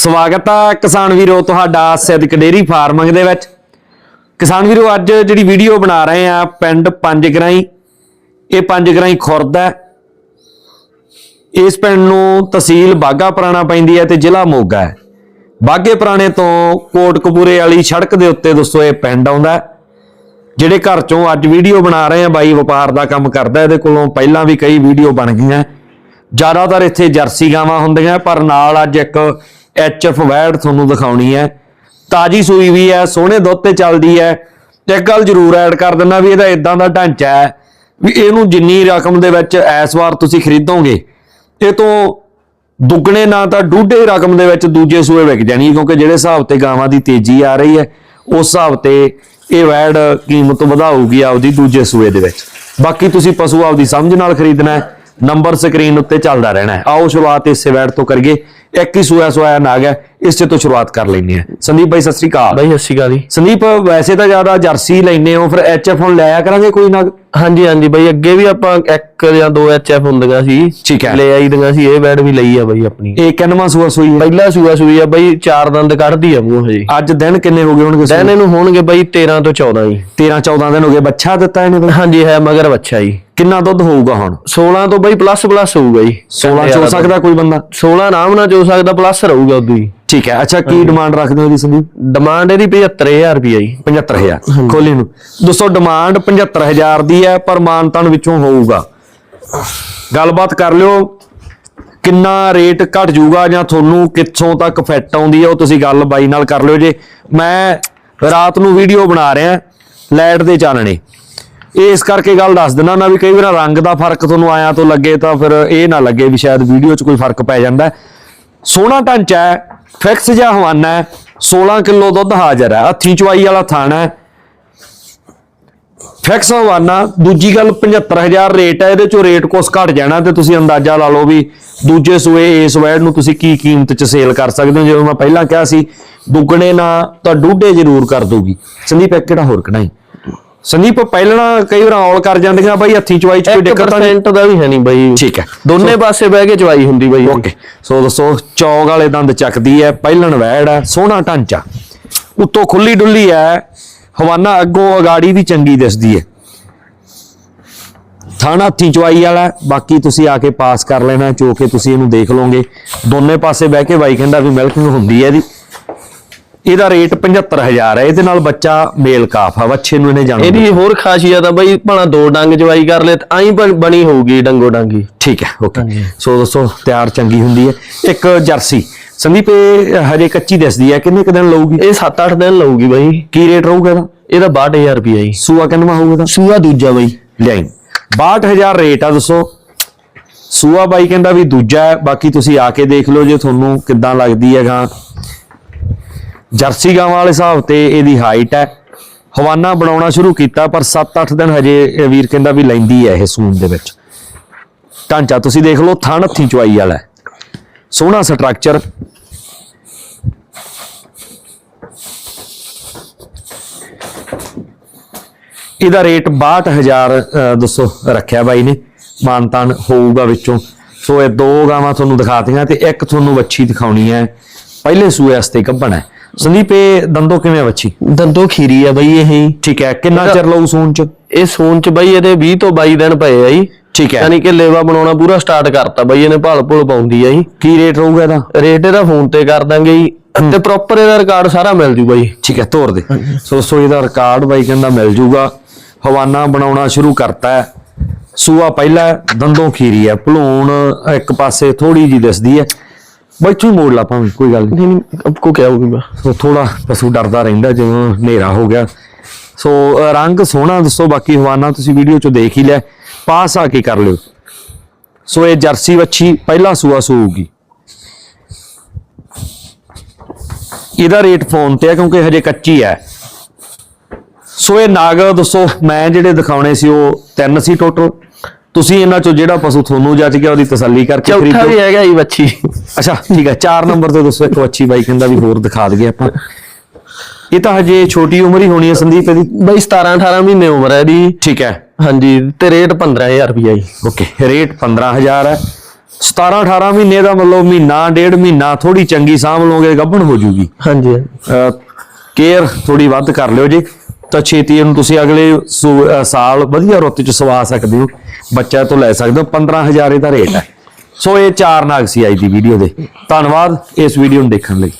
ਸਵਾਗਤ ਹੈ ਕਿਸਾਨ ਵੀਰੋ ਤੁਹਾਡਾ ਸਿੱਧਕ ਡੇਰੀ ਫਾਰਮਿੰਗ ਦੇ ਵਿੱਚ। ਕਿਸਾਨ ਵੀਰੋ, ਅੱਜ ਜਿਹੜੀ ਵੀਡੀਓ ਬਣਾ ਰਹੇ ਆ ਪਿੰਡ ਪੰਜ ਗਰਾਈ ਇਹ ਪੰਜ ਗਰਾਈ ਖੁਰਦ ਹੈ। ਇਸ ਪਿੰਡ ਨੂੰ ਤਹਿਸੀਲ ਬਾਗਾ ਪੁਰਾਣਾ ਪੈਂਦੀ ਹੈ ਤੇ ਜ਼ਿਲ੍ਹਾ ਮੋਗਾ ਹੈ। ਬਾਗੇ ਪੁਰਾਣੇ ਤੋਂ ਕੋਟਕਪੂਰੇ ਵਾਲੀ ਸੜਕ ਦੇ ਉੱਤੇ ਦੋਸਤੋ ਇਹ ਪਿੰਡ ਆਉਂਦਾ ਜਿਹੜੇ ਘਰ ਚੋਂ ਅੱਜ ਵੀਡੀਓ ਬਣਾ ਰਹੇ ਆ, ਬਾਈ ਵਪਾਰ ਦਾ ਕੰਮ ਕਰਦਾ ਇਹਦੇ ਕੋਲੋਂ ਪਹਿਲਾਂ ਵੀ ਕਈ ਵੀਡੀਓ ਬਣ ਗਈਆਂ। ਜ਼ਿਆਦਾਤਰ ਇੱਥੇ ਜਰਸੀ ਗਾਵਾਂ ਹੁੰਦੀਆਂ, ਪਰ ਨਾਲ ਅੱਜ ਇੱਕ ਐਚਐਫ ਵੈੜ ਤੁਹਾਨੂੰ ਦਿਖਾਉਣੀ ਹੈ। ਤਾਜੀ ਸੂਈ ਵੀ ਹੈ ਸੋਹਣੇ ਦੁੱਧ ਤੇ ਚੱਲਦੀ ਹੈ। ਤੇ ਇੱਕ ਗੱਲ ਜ਼ਰੂਰ ਐਡ ਕਰ ਦਿੰਦਾ ਵੀ ਇਹਦਾ ਇਦਾਂ ਦਾ ਢਾਂਚਾ ਹੈ ਵੀ ਇਹਨੂੰ ਜਿੰਨੀ ਰਕਮ ਦੇ ਵਿੱਚ ਇਸ ਵਾਰ ਤੁਸੀਂ ਖਰੀਦੋਗੇ ਇਹ ਤੋਂ ਦੁੱਗਣੇ ਨਾ ਤਾਂ ਡੂਢੇ ਰਕਮ ਦੇ ਵਿੱਚ ਦੂਜੇ ਸੂਏ ਵਿਕ ਜਾਣੀ ਹੈ, ਕਿਉਂਕਿ ਜਿਹੜੇ ਹਿਸਾਬ ਤੇ ਗਾਵਾਂ ਦੀ ਤੇਜ਼ੀ ਆ ਰਹੀ ਹੈ ਉਸ ਹਿਸਾਬ ਤੇ ਇਹ ਵੈੜ ਕੀਮਤ ਵਧਾਊਗੀ ਆਪਦੀ ਦੂਜੇ ਸੂਏ ਦੇ ਵਿੱਚ। ਬਾਕੀ ਤੁਸੀਂ ਪਸ਼ੂ ਆਪਦੀ ਸਮਝ ਨਾਲ ਖਰੀਦਣਾ ਹੈ। ਨੰਬਰ ਸਕਰੀਨ ਉੱਤੇ ਚੱਲਦਾ ਰਹਿਣਾ ਹੈ। ਆਓ ਸ਼ੁਰੂਆਤ ਇਸੇ ਵੈੜ ਤੋਂ ਕਰੀਏ। ਇੱਕ ਹੀ ਸੂਆ ਸੋਇਆ ਨਾਗ ਹੈ। ਇਸ ਤੇ ਤੋਂ ਸ਼ੁਰੂਆਤ ਕਰ ਲੈਂਦੇ ਹਾਂ। ਸੰਦੀਪ ਭਾਈ ਸਤਿ ਸ੍ਰੀ ਅਕਾਲ। ਬਾਈ ਸਤਿ ਸ਼੍ਰੀ ਅਕਾਲ ਜੀ। ਸੰਦੀਪ ਵੈਸੇ ਤਾਂ ਜ਼ਿਆਦਾ ਜਰਸੀ ਲੈਨੇ ਹੋ ਫਿਰ ਐਚਐਫ ਹੁਣ ਲਿਆ ਕਰਾਂਗੇ ਕੋਈ ਨਾ ਹਾਂਜੀ ਹਾਂਜੀ ਬਾਈ ਅੱਗੇ ਵੀ ਆਪਾਂ ਇੱਕ ਜਾਂ ਦੋ ਐਚਐਫ ਹੁੰਦੀਆਂ ਸੀ। ਠੀਕ ਹੈ। ਲੈ ਆਈ ਦੀਆਂ ਸੀ ਇਹ ਬੈਡ ਵੀ ਲਈ ਆ ਬਾਈ ਆਪਣੀ। ਇਹ ਕਿੰਨਵਾਂ ਸੂਆ ਸੂਈ ਹੈ? ਪਹਿਲਾ ਸੂਆ ਸੂਈ ਆ ਬਾਈ ਚਾਰ ਦੰਦ ਕੱਢਦੀ ਆ ਮੂੰਹ ਹਜੇ ਅੱਜ ਦਿਨ ਕਿੰਨੇ ਹੋ ਗਏ ਹੋਣਗੇ? ਦਿਨ ਇਹਨੂੰ ਹੋਣਗੇ ਬਾਈ 13 ਤੋਂ 14 ਜੀ। 13 14 ਦਿਨ ਹੋ ਗਏ ਬੱਚਾ ਦਿੱਤਾ ਇਹਨੇ? ਹਾਂਜੀ ਹੈ ਮਗਰ ਬੱਚਾ ਜੀ। ਕਿੰਨਾ ਦੁੱਧ ਹੋਊਗਾ ਹੁਣ? 16 ਤੋਂ ਬਾਈ ਪਲੱਸ ਪਲੱਸ ਹੋਊਗਾ ਜੀ। 16 ਚ ਸਕਦਾ ਕੋਈ ਬੰਦਾ। 16 ਨਾਮ ਨਾਲ ਜੋ ਸਕਦਾ ਪਲੱਸ ਰਹੂਗਾ ਉਦੋਂ ਹੀ। ਠੀਕ ਹੈ ਅੱਛਾ ਕੀ ਡਿਮਾਂਡ ਰੱਖਦੇ ਹੋ ਇਹਦੀ ਸੰਦੀਪ? ਡਿਮਾਂਡ ਇਹਦੀ 75000 ਰੁਪਿਆ ਜੀ। 75000 ਖੋਲੀ ਨੂੰ। ਦੋਸਤੋ ਡਿਮਾਂਡ 75000 ਦੀ ਹੈ ਪਰ ਮਾਨਤਨ ਵਿੱਚੋਂ ਹੋਊਗਾ। ਗੱਲਬਾਤ ਕਰ ਲਿਓ ਕਿੰਨਾ ਰੇਟ ਘਟ ਜਾਊਗਾ ਜਾਂ ਤੁਹਾਨੂੰ ਕਿੱਥੋਂ ਤੱਕ ਫਿੱਟ ਆਉਂਦੀ ਹੈ ਉਹ ਤੁਸੀਂ ਗੱਲ ਬਾਈ ਨਾਲ ਕਰ ਲਿਓ ਜੇ। ਮੈਂ ਰਾਤ ਨੂੰ ਵੀਡੀਓ ਬਣਾ ਰਿਹਾ ਲਾਈਟ ਦੇ ਚਾਨਣੇ। ਇਹ ਇਸ ਕਰਕੇ ਗੱਲ ਦੱਸ ਦਿੰਦਾ ਨਾ ਵੀ ਕਈ ਵਾਰ ਰੰਗ ਦਾ ਫ਼ਰਕ ਤੁਹਾਨੂੰ ਆਇਆ ਤੋਂ ਲੱਗੇ ਤਾਂ ਫਿਰ ਇਹ ਨਾ ਲੱਗੇ ਵੀ ਸ਼ਾਇਦ ਵੀਡੀਓ 'ਚ ਕੋਈ ਫ਼ਰਕ ਪੈ ਜਾਂਦਾ ਸੋਹਣਾ ਢਾਂਚਾ ਹੈ ਫਿਕਸ ਜਿਹਾ ਹਵਾਨਾ ਹੈ 16 ਕਿਲੋ ਦੁੱਧ ਹਾਜ਼ਰ ਹੈ, ਹੱਥੀ ਚਵਾਈ ਵਾਲਾ ਥਾਣਾ ਹੈ। ਫਿਕਸ ਹਵਾਨਾ, ਦੂਜੀ ਗੱਲ 75000 ਰੇਟ ਹੈ, ਇਹਦੇ ਚੋਂ ਰੇਟ ਕੁਛ ਘਟ ਜਾਣਾ ਤੇ ਤੁਸੀਂ ਅੰਦਾਜ਼ਾ ਲਾ ਲਓ ਵੀ ਦੂਜੇ ਸੂਏ ਇਸ ਵੈਡ ਨੂੰ ਤੁਸੀਂ ਕੀ ਕੀਮਤ 'ਚ ਸੇਲ ਕਰ ਸਕਦੇ ਹੋ? ਜਿਵੇਂ ਮੈਂ ਪਹਿਲਾਂ ਕਿਹਾ ਸੀ, ਦੁੱਗਣੇ ਨਾ ਤਾਂ ਡੂਢੇ ਜ਼ਰੂਰ ਕਰ ਦੂਗੀ। ਸੰਦੀਪ, ਇੱਕ ਕਿਹੜਾ ਹੋਰ ਕਢਾਈ ਸੰਦੀਪ ਪਹਿਲਾਂ ਕਈ ਵਾਰ ਔਲ ਕਰ ਜਾਂਦੀਆਂ ਬਾਈ ਹੱਥੀ ਚਵਾਈ 'ਚ ਕੋਈ ਦਿੱਕਤ ਨਹੀਂ? 1% ਦਾ ਵੀ ਹੈ ਨਹੀਂ ਬਾਈ। ਠੀਕ ਹੈ। ਦੋਨੇ ਪਾਸੇ ਬਹਿ ਕੇ ਚਵਾਈ ਹੁੰਦੀ ਬਾਈ। ਓਕੇ। ਸੋ ਦੋਸਤੋ ਚੌਗ ਵਾਲੇ ਦੰਦ ਚੱਕਦੀ ਹੈ ਪਹਿਲਣ ਵੈੜ ਹੈ ਸੋਹਣਾ ਢਾਂਚਾ। ਉੱਤੋਂ ਖੁੱਲੀ ਡੁੱਲੀ ਹੈ ਹਵਾਨਾ ਅੱਗੋਂ ਅਗਾੜੀ ਵੀ ਚੰਗੀ ਦਿਸਦੀ ਹੈ। ਥਾਣਾ ਹੱਥੀ ਚਵਾਈ ਵਾਲਾ ਬਾਕੀ ਤੁਸੀਂ ਆ ਕੇ ਪਾਸ ਕਰ ਲੈਣਾ ਚੋ ਕੇ ਤੁਸੀਂ ਇਹਨੂੰ ਦੇਖ ਲਓਗੇ। ਦੋਨੇ ਪਾਸੇ ਬਹਿ ਕੇ ਬਾਈ ਕਹਿੰਦਾ ਵੀ ਮਿਲਕਿੰਗ ਹੁੰਦੀ ਹੈ ਇਹਦੀ। ਇਹਦਾ ਰੇਟ 75000 ਹੈ ਇਹਦੇ ਨਾਲ ਬੱਚਾ ਮੇਲ ਕਾਫ ਆ ਵੱਛੇ ਨੂੰ ਇਹਨੇ ਜਾਣਾ ਇਹਦੀ ਹੋਰ ਖਾਸੀਅਤ ਆ ਬਾਈ ਭਾਣਾ ਦੋ ਡੰਗ ਜਵਾਈ ਕਰ ਲੈ ਤਾਂ ਐਂ ਬਣੀ ਹੋਊਗੀ ਡੰਗੋ ਡੰਗੀ। ਠੀਕ ਹੈ ਓਕੇ ਸੋ ਦੋਸਤੋ ਤਿਆਰ ਚੰਗੀ ਹੁੰਦੀ ਹੈ। ਇੱਕ ਜਰਸੀ। ਸੰਦੀਪ ਇਹ ਹਜੇ ਕੱਚੀ ਦਿਸਦੀ ਹੈ ਕਿੰਨੇ ਕੁ ਦਿਨ ਲਊਗੀ? ਇਹ 7-8 ਦਿਨ ਲਊਗੀ ਬਾਈ। ਕੀ ਰੇਟ ਰਹੂਗਾ ਇਹਦਾ? ਇਹਦਾ 62000 ਰੁਪਿਆ ਜੀ। ਸੂਆ ਕਿੰਨਵਾ ਹੋਊਗਾ ਸੂਆ ਦੂਜਾ ਬਾਈ। ਲਿਆਈ 62000 ਰੇਟ ਆ ਦੱਸੋ ਸੂਆ ਬਾਈ ਕਹਿੰਦਾ ਵੀ ਦੂਜਾ ਹੈ ਬਾਕੀ ਤੁਸੀਂ ਆ ਕੇ ਦੇਖ ਲਓ ਜੇ ਤੁਹਾਨੂੰ ਕਿੱਦਾਂ ਲੱਗਦੀ ਹੈਗਾ ਜਰਸੀ ਗਾਵਾਂ ਵਾਲੇ ਹਿਸਾਬ ਤੇ ਇਹਦੀ ਹਾਈਟ ਹੈ। ਹਵਾਨਾ ਬਣਾਉਣਾ ਸ਼ੁਰੂ ਕੀਤਾ ਪਰ 7-8 ਦਿਨ ਹਜੇ ਵੀਰ ਕਹਿੰਦਾ ਵੀ ਲੈਂਦੀ ਹੈ ਇਹ ਸੂਨ ਦੇ ਵਿੱਚ। ਢਾਂਚਾ ਤੁਸੀਂ ਦੇਖ ਲਓ ਥਣ ਹੱਥੀ ਚੁਆਈ ਵਾਲਾ ਸੋਹਣਾ ਸਟਰਕਚਰ ਇਹਦਾ ਰੇਟ 62000 ਅਹ, ਦੱਸੋ ਰੱਖਿਆ ਬਾਈ ਨੇ। ਮਾਨਤਾਨ ਹੋਊਗਾ ਵਿੱਚੋਂ। ਸੋ ਇਹ ਦੋ ਗਾਵਾਂ ਤੁਹਾਨੂੰ ਦਿਖਾਤੀਆਂ ਤੇ ਇੱਕ ਤੁਹਾਨੂੰ ਵੱਛੀ ਦਿਖਾਉਣੀ ਹੈ। ਪਹਿਲੇ ਸੂਏ ਵਾਸਤੇ ਕੱਢਣਾ ਹੈ। ਸੰਦੀਪ ਇਹ ਦੰਦੋ ਕਿਵੇਂ ਵੱਛੀ ਦੰਦੋ ਖੀਰੀ ਆ ਬਾਈ ਇਹ ਠੀਕ ਹੈ ਕਿੰਨਾ ਚਿਰ ਲਊ ਸੂਨ ਚ? ਇਹ ਸੂਨ ਚ ਬਾਈ ਇਹਦੇ 20 ਤੋਂ 22 ਦਿਨ ਪਏ ਆ ਜੀ। ਠੀਕ ਹੈ। ਯਾਨੀ ਕਿ ਲੇਵਾ ਬਣਾਉਣਾ ਪੂਰਾ ਸਟਾਰਟ ਕਰਤਾ ਬਾਈ ਇਹਨੇ ਭਾਲ ਭੁਲ ਪਾਉਂਦੀ ਆ ਜੀ। ਕੀ ਰੇਟ ਰਹੂਗਾ ਇਹਦਾ? ਰੇਟ ਇਹਦਾ ਫੋਨ ਤੇ ਕਰ ਦਾਂਗੇ ਜੀ। ਤੇ ਪ੍ਰੋਪਰ ਇਹਦਾ ਰਿਕਾਰਡ ਸਾਰਾ ਮਿਲ ਜੂ ਬਾਈ। ਠੀਕ ਹੈ ਤੋਰ ਦੇ। ਸੋ ਸੋ ਇਹਦਾ ਰਿਕਾਰਡ ਬਾਈ ਕਹਿੰਦਾ ਮਿਲ ਜੂਗਾ। ਹਵਾਨਾ ਬਣਾਉਣਾ ਸ਼ੁਰੂ ਕਰਤਾ ਹੈ। ਸੂਆ ਪਹਿਲਾ ਦੰਦੋਂ ਖੀਰੀ ਹੈ। ਭਲੂਣ ਇੱਕ ਪਾਸੇ ਥੋੜੀ ਜੀ ਦਿਸਦੀ ਹੈ। ਬੱਚੂ ਮੋੜ ਲਾ ਭਾਵੇਂ ਕੋਈ ਗੱਲ ਨਹੀਂ। ਨਹੀਂ ਨਹੀਂ ਆਪਕੋ ਕਿਆ ਹੋਊਗੀ ਬਾ ਸੋ ਥੋੜਾ ਪਸ਼ੂ ਡਰਦਾ ਰਹਿੰਦਾ ਜਦੋਂ ਹਨੇਰਾ ਹੋ ਗਿਆ। ਸੋ ਅ, ਰੰਗ ਸੋਹਣਾ ਦੱਸੋ ਬਾਕੀ ਹਵਾਨਾ ਤੁਸੀਂ ਵੀਡੀਓ ਚ ਦੇਖ ਹੀ ਲਿਆ। ਪਾਸ ਆ ਕੇ ਕਰ ਲਿਓ। ਸੋ ਇਹ ਜਰਸੀ ਵੱਛੀ ਪਹਿਲਾ ਸੂਆ ਸੂਊਗੀ। ਇਹਦਾ ਰੇਟ ਫੋਨ ਤੇ ਹੈ ਕਿਉਂਕਿ ਹਜੇ ਕੱਚੀ ਹੈ। ਸੋ ਇਹ ਨਾਗ ਦੱਸੋ ਮੈਂ ਜਿਹੜੇ ਦਿਖਾਉਣੇ ਸੀ ਉਹ ਤਿੰਨ ਸੀ ਟੋਟਲ ਤੁਸੀਂ ਇਹਨਾਂ ਚੋਂ ਜਿਹੜਾ ਪਸ਼ੂ ਤੁਹਾਨੂੰ ਜੱਜ ਗਿਆ ਉਹਦੀ ਤਸੱਲੀ ਕਰਕੇ ਚੌਥਾ ਖਰੀਦੋ। ਵੀ ਹੈਗਾ ਜੀ ਬੱਚੀ ਅੱਛਾ ਠੀਕ ਹੈ 4 ਨੰਬਰ ਤੇ ਦੱਸੋ ਇੱਕ ਅੱਛੀ ਬਾਈ ਕਹਿੰਦਾ ਵੀ ਹੋਰ ਦਿਖਾ ਦਈਏ ਆਪਾਂ। ਇਹ ਤਾਂ ਹਜੇ ਛੋਟੀ ਉਮਰ ਹੀ ਹੋਣੀ ਹੈ ਸੰਦੀਪ ਇਹਦੀ। ਬਾਈ 17 18 ਮਹੀਨੇ ਉਮਰ ਹੈ ਇਹਦੀ। ਠੀਕ ਹੈ। ਹਾਂਜੀ ਤੇ ਰੇਟ 15000 ਰੁਪਿਆ ਜੀ। ਓਕੇ ਰੇਟ 15000 ਹੈ। 17 18 ਮਹੀਨੇ ਦਾ ਮਤਲਬ ਮਹੀਨਾ ਡੇਢ ਮਹੀਨਾ ਥੋੜੀ ਚੰਗੀ ਸਾਂਭ ਲਓਗੇ ਗੱਭਣ ਹੋ ਜੂਗੀ। ਹਾਂਜੀ। ਕੇਅਰ ਥੋੜੀ ਵੱਧ ਕਰ ਲਿਓ ਜੀ। ਤਾਂ ਛੇਤੀ ਇਹਨੂੰ ਤੁਸੀਂ ਅਗਲੇ ਸੂ- ਸਾਲ ਵਧੀਆ ਰੁੱਤ ਚ ਸਵਾ ਸਕਦੇ ਹੋ। ਬੱਚਾ ਤੋਂ ਲੈ ਸਕਦੇ ਹੋ। 15000 ਇਹਦਾ ਰੇਟ ਹੈ। ਸੋ ਇਹ ਚਾਰ ਨਾਗ ਸੀ ਅੱਜ ਦੀ ਵੀਡੀਓ ਦੇ। ਧੰਨਵਾਦ ਇਸ ਵੀਡੀਓ ਨੂੰ ਦੇਖਣ ਲਈ।